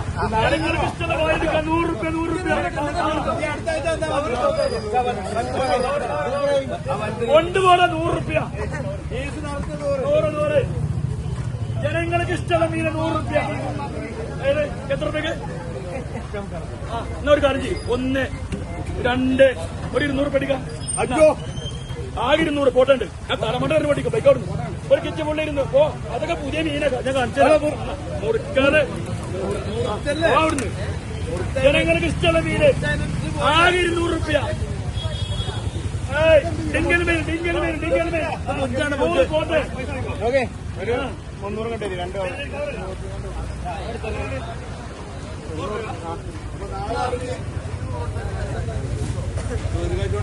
ഇഷ്ടമുള്ള വാങ്ങിക്കാൻ നൂറ് റുപ്യ. നൂറ് റുപ്യ കൊണ്ടുപോണ നൂറ്. റുപ്യ നൂറ് നൂറ് ജനങ്ങൾക്ക് ഇഷ്ടമുള്ള മീന നൂറ് റുപ്യ. എത്ര റുപ്യക്ക്? എന്നാ ഒരു കാര്യം ചെയ്യും. ഒന്ന് രണ്ട് ഒരു ഇരുന്നൂറ് പഠിക്കാം അയ്യോ ആകെ ഇരുന്നൂറ്. പോട്ടുണ്ട്. ഞാൻ തലമണ്ട ഒരു പഠിക്കും ബൈക്ക് അവിടുന്ന് ഒരു കിച്ച പുള്ളി ഇരുന്നു ഓ അതൊക്കെ പുതിയ മീനൊക്കെ ഞാൻ കാണിച്ചു മുറിക്കാതെ പോ ജനങ്ങൾക്ക് ഇഷ്ടമുള്ള മീന് ആകെ ഇരുന്നൂറ് റുപ്യ. ഡിങ്കൽ മീൻ ഡിങ്കൽ മീൻ ഡിങ്കൽ മീൻ. നൂറ് പോട്ടെ ഓക്കെ. ആ. മുന്നൂറ് കണ്ടേ രണ്ട്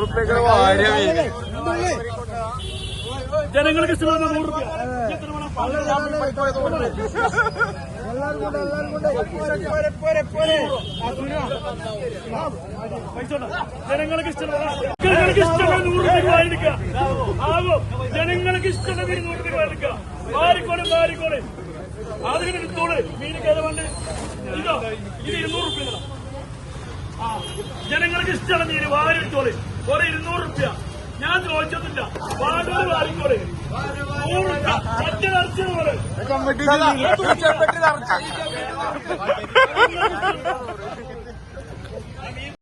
വാര്യ ജനങ്ങൾക്ക് ഇഷ്ടമുള്ള നൂറ് റുപ്യ എത്ര വേണം? പൈസ ഉണ്ടോ? ജനങ്ങൾക്ക് ഇഷ്ടമുള്ള ജനങ്ങൾക്ക് ഇഷ്ടമുള്ള നൂറ് രൂപ വാങ്ങിക്കുക ആകും ജനങ്ങൾക്ക് ഇഷ്ടമുള്ള മീൻ നൂറ് രൂപ വാങ്ങിക്കുക മാറിക്കോളെ മാറിക്കോളെ അതിന് എടുത്തോളെ. മീനിക്ക് വേണ്ടത്? ഇതോ ഇത് ഇരുന്നൂറ് റുപ്യ ആ. ജനങ്ങൾക്ക് ഇഷ്ടമുള്ള മീന് ഒരു ഇരുന്നൂറ് റുപ്യ. ഞാൻ ചോദിച്ചതില്ല നൂറ് റുപ്യ. മറ്റേ നിറച്ചത് പോലെ